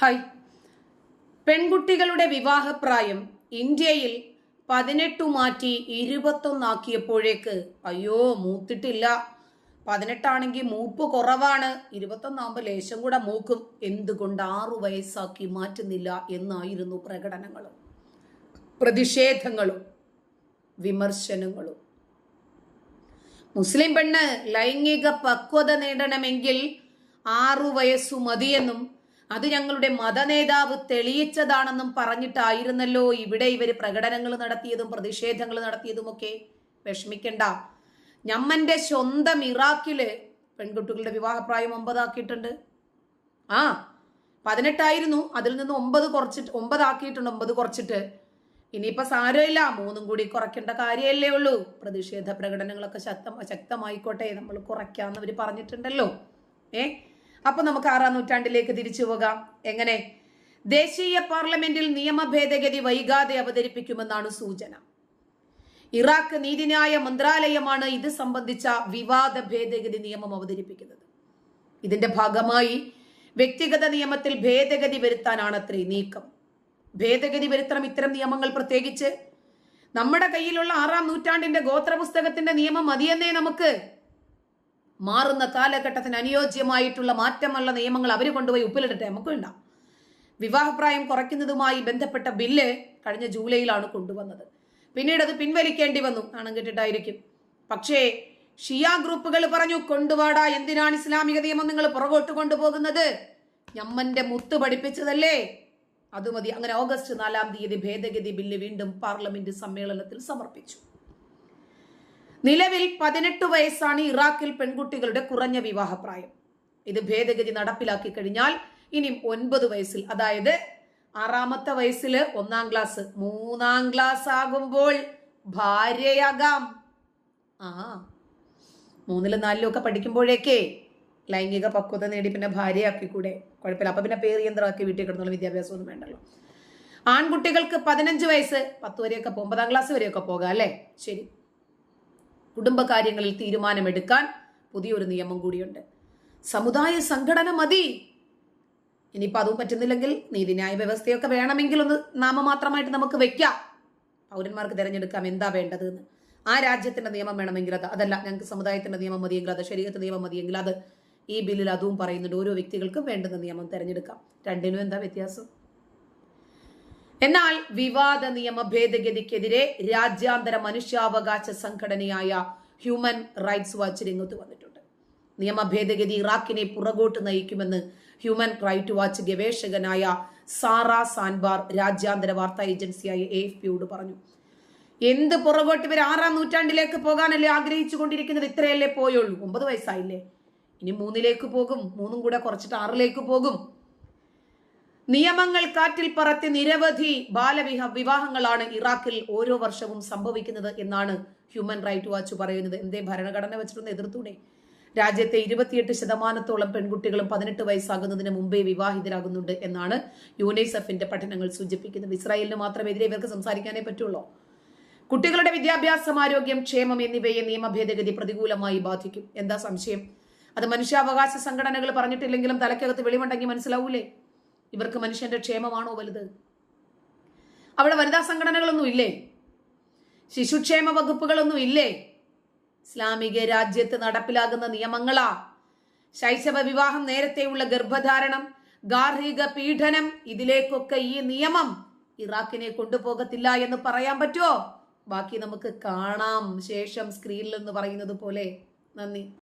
Hi. പെൺകുട്ടികളുടെ വിവാഹപ്രായം ഇന്ത്യയിൽ പതിനെട്ടു മാറ്റി ഇരുപത്തൊന്നാക്കിയപ്പോഴേക്ക് അയ്യോ മൂത്തിട്ടില്ല. പതിനെട്ടാണെങ്കിൽ മൂപ്പ് കുറവാണ്. ഇരുപത്തൊന്നാകുമ്പോൾ ലേശം കൂടെ മൂക്കും. എന്തുകൊണ്ട് ആറു വയസ്സാക്കി മാറ്റുന്നില്ല എന്നായിരുന്നു പ്രകടനങ്ങളും. പ്രതിഷേധങ്ങളും വിമർശനങ്ങളും. മുസ്ലിം പെണ്ണ് ലൈംഗിക പക്വത നേടണമെങ്കിൽ ആറു വയസ്സു മതിയെന്നും അത് ഞങ്ങളുടെ മതനേതാവ് തെളിയിച്ചതാണെന്നും പറഞ്ഞിട്ടായിരുന്നല്ലോ ഇവിടെ ഇവർ പ്രകടനങ്ങൾ നടത്തിയതും പ്രതിഷേധങ്ങൾ നടത്തിയതുമൊക്കെ. വിഷമിക്കണ്ട. ഞമ്മന്റെ സ്വന്തം ഇറാഖിൽ പെൺകുട്ടികളുടെ വിവാഹപ്രായം ഒമ്പതാക്കിയിട്ടുണ്ട്. ആ പതിനെട്ടായിരുന്നു. അതിൽ നിന്ന് ഒമ്പത് കുറച്ചിട്ട് ഒമ്പതാക്കിയിട്ടുണ്ട് ഒമ്പത് കുറച്ചിട്ട്. ഇനിയിപ്പോ സാരമില്ല. മൂന്നും കൂടി കുറയ്ക്കേണ്ട കാര്യമല്ലേ ഉള്ളൂ. പ്രതിഷേധ പ്രകടനങ്ങളൊക്കെ ശക്തം ശക്തമായിക്കോട്ടെ. നമ്മൾ കുറയ്ക്കാന്ന് അവർ പറഞ്ഞിട്ടുണ്ടല്ലോ. ഏ? അപ്പൊ നമുക്ക് ആറാം നൂറ്റാണ്ടിലേക്ക് തിരിച്ചു പോകാം. എങ്ങനെ? ദേശീയ പാർലമെന്റിൽ നിയമ ഭേദഗതി വൈകാതെ അവതരിപ്പിക്കുമെന്നാണ് സൂചന. ഇറാഖ് നീതിന്യായ മന്ത്രാലയമാണ് ഇത് സംബന്ധിച്ച വിവാദ ഭേദഗതി നിയമം അവതരിപ്പിക്കുന്നത്. ഇതിന്റെ ഭാഗമായി വ്യക്തിഗത നിയമത്തിൽ ഭേദഗതി വരുത്താനാണത്രേ നീക്കം. ഭേദഗതി വരുത്തണം ഇത്തരം നിയമങ്ങൾ പ്രത്യേകിച്ച്. നമ്മുടെ കയ്യിലുള്ള ആറാം നൂറ്റാണ്ടിന്റെ ഗോത്രപുസ്തകത്തിന്റെ നിയമം മതിയെന്നേ നമുക്ക് മാറുന്ന കാലഘട്ടത്തിന് അനുയോജ്യമായിട്ടുള്ള മാറ്റമുള്ള നിയമങ്ങൾ അവർ കൊണ്ടുപോയി ഉപ്പിലിടട്ടെ നമുക്ക് വേണ്ട വിവാഹപ്രായം കുറയ്ക്കുന്നതുമായി ബന്ധപ്പെട്ട ബില്ല് കഴിഞ്ഞ ജൂലൈയിലാണ് കൊണ്ടുവന്നത്. പിന്നീട് അത് പിൻവലിക്കേണ്ടി വന്നു. നാണം കേട്ടിട്ടായിരിക്കും. പക്ഷേ ഷിയ ഗ്രൂപ്പുകൾ പറഞ്ഞു കൊണ്ടുവാടാ എന്തിനാണ് ഇസ്ലാമിക നിയമം നിങ്ങൾ പുറകോട്ട് കൊണ്ടുപോകുന്നത്? ഞമ്മന്റെ മുത്ത് പഠിപ്പിച്ചതല്ലേ? അത് മതി അങ്ങനെ ഓഗസ്റ്റ് നാലാം തീയതി ഭേദഗതി ബില്ല് വീണ്ടും പാർലമെന്റ് സമ്മേളനത്തിൽ സമർപ്പിച്ചു. നിലവിൽ പതിനെട്ട് വയസ്സാണ് ഇറാഖിൽ പെൺകുട്ടികളുടെ കുറഞ്ഞ വിവാഹപ്രായം ഇത് ഭേദഗതി നടപ്പിലാക്കി കഴിഞ്ഞാൽ ഇനി ഒൻപത് വയസ്സിൽ അതായത് ആറാമത്തെ വയസ്സിൽ ഒന്നാം ക്ലാസ് മൂന്നാം ക്ലാസ് ആകുമ്പോൾ ഭാര്യയാകാം. ആ മൂന്നിലും നാലിലും ഒക്കെ പഠിക്കുമ്പോഴേക്കേ ലൈംഗിക പക്വത നേടി പിന്നെ ഭാര്യയാക്കി കൂടെ കുഴപ്പമില്ല. അപ്പൊ പിന്നെ പേര് യന്ത്രമാക്കി വീട്ടിൽ കിടന്നുള്ള വിദ്യാഭ്യാസമൊന്നും വേണ്ടല്ലോ. ആൺകുട്ടികൾക്ക് പതിനഞ്ച് വയസ്സ് പത്ത് വരെയൊക്കെ ഒമ്പതാം ക്ലാസ് വരെയൊക്കെ പോകാം അല്ലേ? ശരി. കുടുംബകാര്യങ്ങളിൽ തീരുമാനമെടുക്കാൻ പുതിയൊരു നിയമം കൂടിയുണ്ട്. സമുദായ സംഘടന മതി. ഇനിയിപ്പോൾ അതും പറ്റുന്നില്ലെങ്കിൽ നീതിന്യായ വ്യവസ്ഥയൊക്കെ വേണമെങ്കിൽ ഒന്ന് നാമമാത്രമായിട്ട് നമുക്ക് വെക്കാം. പൗരന്മാർക്ക് തിരഞ്ഞെടുക്കാം എന്താ വേണ്ടത് എന്ന് ആ രാജ്യത്തിന്റെ നിയമം വേണമെങ്കിൽ അത് അതല്ല ഞങ്ങൾക്ക് സമുദായത്തിന്റെ നിയമം മതിയെങ്കിൽ അത് ശരീരത്തിന്റെ നിയമം മതിയെങ്കിൽ അത്. ഈ ബില്ലിൽ അതും പറയുന്നുണ്ട് ഓരോ വ്യക്തികൾക്കും വേണ്ടുന്ന നിയമം തിരഞ്ഞെടുക്കാം. രണ്ടിനും എന്താ വ്യത്യാസം? എന്നാൽ വിവാദ നിയമ ഭേദഗതിക്കെതിരെ രാജ്യാന്തര മനുഷ്യാവകാശ സംഘടനയായ ഹ്യൂമൻ റൈറ്റ്സ് വാച്ച് രംഗത്ത് വന്നിട്ടുണ്ട്. നിയമ ഭേദഗതി ഇറാഖിനെ പുറകോട്ട് നയിക്കുമെന്ന് ഹ്യൂമൻ റൈറ്റ് വാച്ച് ഗവേഷകനായ സാറ സാൻബാർ രാജ്യാന്തര വാർത്താ ഏജൻസിയായ എ എഫ് പിയോട് പറഞ്ഞു. എന്ത് പുറകോട്ട് ഇവർ ആറാം നൂറ്റാണ്ടിലേക്ക് പോകാനല്ലേ ആഗ്രഹിച്ചു കൊണ്ടിരിക്കുന്നത് ഇത്രയല്ലേ പോയുള്ളൂ. ഒമ്പത് വയസ്സായില്ലേ? ഇനി മൂന്നിലേക്ക് പോകും. മൂന്നും കൂടെ കുറച്ചിട്ട് ആറിലേക്ക് പോകും. നിയമങ്ങൾ കാറ്റിൽ പറത്തി നിരവധി ബാലവിഹ വിവാഹങ്ങളാണ് ഇറാഖിൽ ഓരോ വർഷവും സംഭവിക്കുന്നത് എന്നാണ് ഹ്യൂമൻ റൈറ്റ് വാച്ച് പറയുന്നത്. എന്തേ ഭരണഘടന വെച്ചിട്ടൊന്ന് എതിർത്തൂടെ? രാജ്യത്തെ ഇരുപത്തിയെട്ട് ശതമാനത്തോളം പെൺകുട്ടികളും പതിനെട്ട് വയസ്സാകുന്നതിന് മുമ്പേ വിവാഹിതരാകുന്നുണ്ട് എന്നാണ് യുനൈസെഫിന്റെ പഠനങ്ങൾ സൂചിപ്പിക്കുന്നത്. ഇസ്രായേലിന് മാത്രമെതിരെ ഇവർക്ക് സംസാരിക്കാനേ പറ്റുള്ളൂ. കുട്ടികളുടെ വിദ്യാഭ്യാസം ആരോഗ്യം ക്ഷേമം എന്നിവയെ നിയമ ഭേദഗതി പ്രതികൂലമായി ബാധിക്കും. എന്താ സംശയം? അത് മനുഷ്യാവകാശ സംഘടനകൾ പറഞ്ഞിട്ടില്ലെങ്കിലും തലക്കകത്ത് വെളിവുണ്ടെങ്കിൽ മനസ്സിലാവൂലേ? ഇവർക്ക് മനുഷ്യന്റെ ക്ഷേമമാണോ വലുത്? അവിടെ വനിതാ സംഘടനകളൊന്നും ഇല്ലേ? ശിശുക്ഷേമ വകുപ്പുകളൊന്നും ഇല്ലേ? ഇസ്ലാമിക രാജ്യത്ത് നടപ്പിലാകുന്ന നിയമങ്ങളാ. ശൈശവ വിവാഹം നേരത്തെയുള്ള ഗർഭധാരണം ഗാർഹിക പീഡനം ഇതിലേക്കൊക്കെ ഈ നിയമം ഇറാഖിനെ കൊണ്ടുപോകത്തില്ല എന്ന് പറയാൻ പറ്റുമോ ബാക്കി നമുക്ക് കാണാം. ശേഷം സ്ക്രീനിൽ എന്ന് പറയുന്നത് പോലെ. നന്ദി.